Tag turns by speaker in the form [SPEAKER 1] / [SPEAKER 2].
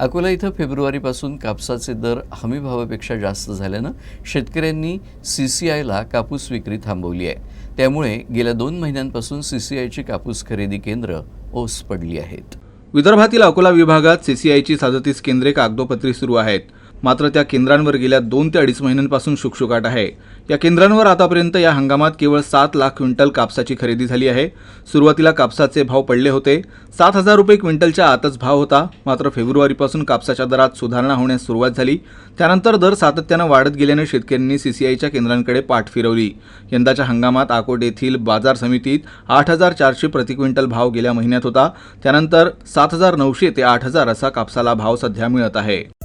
[SPEAKER 1] अकोला इथं फेब्रुवारीपासून कापसाचे दर हमीभावापेक्षा जास्त झाल्यानं शेतकऱ्यांनी सी सी आयला कापूस विक्री थांबवली आहे. त्यामुळे गेल्या दोन महिन्यांपासून सी सी आयची कापूस खरेदी केंद्र ओस पडली आहेत.
[SPEAKER 2] विदर्भातील अकोला विभागात सीसीआयची सदतीस केंद्रे कागदोपत्री सुरू आहेत. मात्र त्या केंद्रांवर गेल्या दोन ते अडीच महिन्यांपासून शुकशुकाट आहे. या केंद्रांवर आतापर्यंत या हंगामात केवळ सात लाख क्विंटल कापसाची खरेदी झाली आहे. सुरुवातीला कापसाचे भाव पडले होते. सात हजार रुपये क्विंटलच्या आतच भाव होता. मात्र फेब्रुवारीपासून कापसाच्या दरात सुधारणा होण्यास सुरुवात झाली. त्यानंतर दर सातत्यानं वाढत गेल्याने शेतकऱ्यांनी सीसीआयच्या केंद्रांकडे पाठ फिरवली. यंदाच्या हंगामात आकोट येथील बाजार समितीत आठ हजार चारशे प्रति क्विंटल भाव गेल्या महिन्यात होता. त्यानंतर सात हजार नऊशे ते आठ हजार असा कापसाला भाव सध्या मिळत आहे.